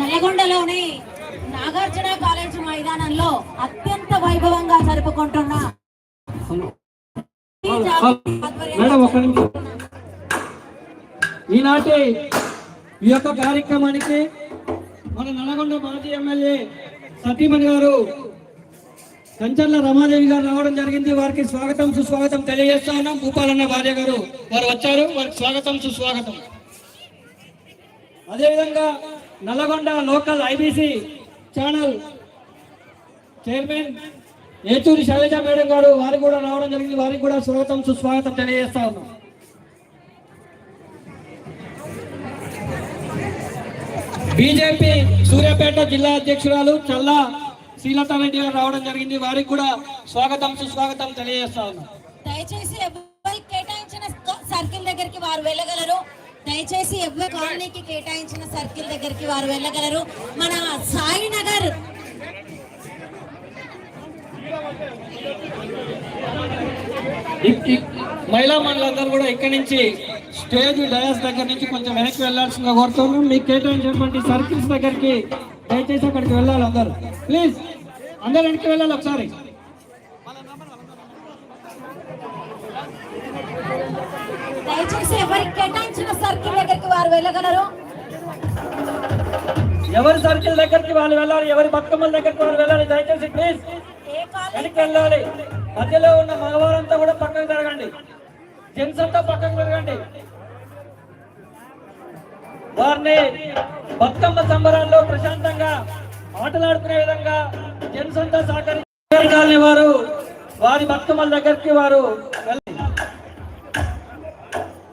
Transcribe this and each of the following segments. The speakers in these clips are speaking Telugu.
నల్గొండలోని నాగార్జున కాలేజ్ మైదానంలో అత్యంత వైభవంగా జరుపుకుంటున్న ఈనాటి ఈ యొక్క కార్యక్రమానికి మన నల్గొండ మాజీ ఎమ్మెల్యే సతీమణి గారు సంచర్ల రమాదేవి గారు రావడం జరిగింది. వారికి స్వాగతం సుస్వాగతం తెలియజేస్తా ఉన్నాం భూపాలన్న భార్య గారు వారు వచ్చారు. వారికి స్వాగతం సుస్వాగతం. అదేవిధంగా Nalgonda local IBC channel chairman Yechuri Sailaja madam గారు వారు కూడా రావడం జరిగింది. వారికి కూడా స్వాగతం సుస్వాగతం తెలియజేస్తా ఉన్నాం బీజేపీ సూర్యాపేట జిల్లా అధ్యక్షురాలు చల్లా శ్రీలతారెడ్డి గారు రావడం జరిగింది. వారికి కూడా స్వాగతం సుస్వాగతం తెలియజేస్తా ఉన్నాం. దయచేసి ఎవరికి కేటాయించిన సర్కిల్ దగ్గరికి వారు వెళ్ళగలరు. దయచేసి ఎవరి కాలనీకి కేటాయించిన సర్కిల్ దగ్గరికి వారు వెళ్ళగలరు. మన సాయినగర్ ఇక్- ఇక్- మహిళా మండలందరూ కూడా ఇక్కడి నుంచి స్టేజ్ డయాస్ దగ్గర నుంచి కొంచెం వెనక్కి వెళ్ళాల్సిందిగా కోరుతున్నాం. మీకు కేటాయించినటువంటి సర్కిల్స్ దగ్గరికి దయచేసి అక్కడికి వెళ్ళాలి అందరూ. ప్లీజ్ అందరూ వెనక్కి వెళ్ళాలి ఒకసారి. దయచేసి ఎవరికి కేటాయించిన సర్కిల్ దగ్గరికి వారు వెళ్ళగలరు? ఎవరి సర్కిల్ దగ్గరికి వాళ్ళు వెళ్ళాలి ఎవరి బతుకమ్మల దగ్గరికి వాళ్ళు వెళ్ళాలి దయచేసి ప్లీజ్ వెనక్కి వెళ్ళాలి. మధ్యలో ఉన్న మగవారంతా కూడా పక్కకు జరగండి జెంట్స్ అంతా పక్కకు జరగండి వారిని బతుకమ్మ సంబరాల్లో ప్రశాంతంగా ఆటలాడుకునే విధంగా జనసంతా సహకరించాలని వారు వారి బతుకమ్మల దగ్గరికి వారు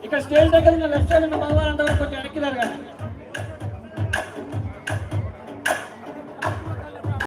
ఇక్కడ స్టేజ్ దగ్గర ఉన్న లెఫ్ట్ సైడ్ ఉన్న మగవారంతా కూడా కానీ